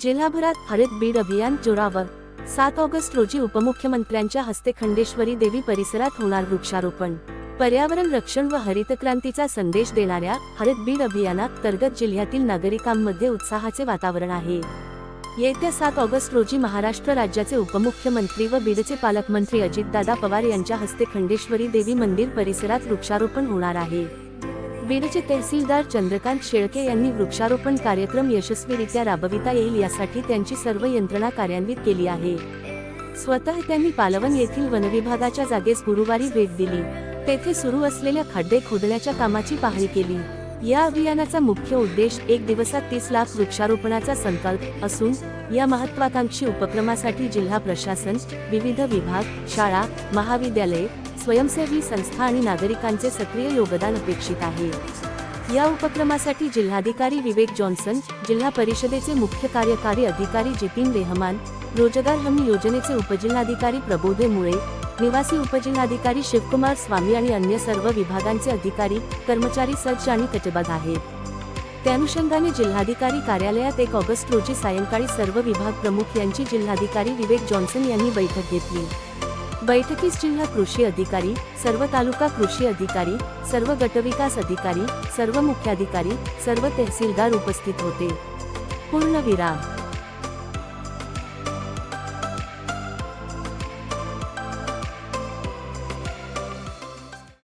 जिल्हाभरात हरित बीड अभियान जोरावर. सात ऑगस्ट रोजी उपमुख्यमंत्र्यांच्या हस्ते खंडेश्वरी देवी परिसरात होणार वृक्षारोपण. पर्यावरण रक्षण व हरित क्रांतीचा संदेश देणाऱ्या हरित बीड अभियानांतर्गत जिल्ह्यातील नागरिकांमध्ये उत्साहाचे वातावरण आहे. येत्या सात ऑगस्ट रोजी महाराष्ट्र राज्याचे उपमुख्यमंत्री व बीडचे पालकमंत्री अजितदादा पवार यांच्या हस्ते खंडेश्वरी देवी मंदिर परिसरात वृक्षारोपण होणार आहे. बीडचे तहसीलदार चंद्रकांत शेळके यांनी वृक्षारोपण कार्यक्रम यशस्वीरित्या राबविता येईल यासाठी त्यांची सर्व यंत्रणा कार्यान्वित केली आहे. स्वतः त्यांनी पालवन येथील वनविभागाच्या जागेस गुरुवारी भेट दिली. तेथे सुरू असलेल्या खड्डे खोदण्याच्या कामाची पाहणी केली. या अभियानाचा मुख्य उद्देश एक दिवसात तीस लाख वृक्षारोपणाचा संकल्प असून या महत्वाकांक्षी उपक्रमासाठी जिल्हा प्रशासन विविध विभाग शाळा महाविद्यालये स्वयंसेवी संस्था आणि नागरिकांचे सक्रिय योगदान अपेक्षित आहे. या उपक्रमासाठी जिल्हाधिकारी विवेक जॉन्सन जिल्हा परिषदेचे मुख्य कार्यकारी अधिकारी जितीन रेहमान रोजगार हमी योजनेचे उपजिल्हाधिकारी प्रबोधे मुळे निवासी उपजिल्हाधिकारी शिवकुमार स्वामी आणि अन्य सर्व विभागांचे अधिकारी कर्मचारी सज्ज आणि कटिबद्ध आहेत. त्यानुषंगाने जिल्हाधिकारी कार्यालयात एक ऑगस्ट रोजी सायंकाळी सर्व विभाग प्रमुख यांची जिल्हाधिकारी विवेक जॉन्सन यांनी बैठक घेतली. बैठकीस जिल्हा कृषी अधिकारी सर्व तालुका कृषी अधिकारी सर्व गटविकास अधिकारी सर्व मुख्याधिकारी सर्व तहसीलदार उपस्थित होते. पूर्णविराम.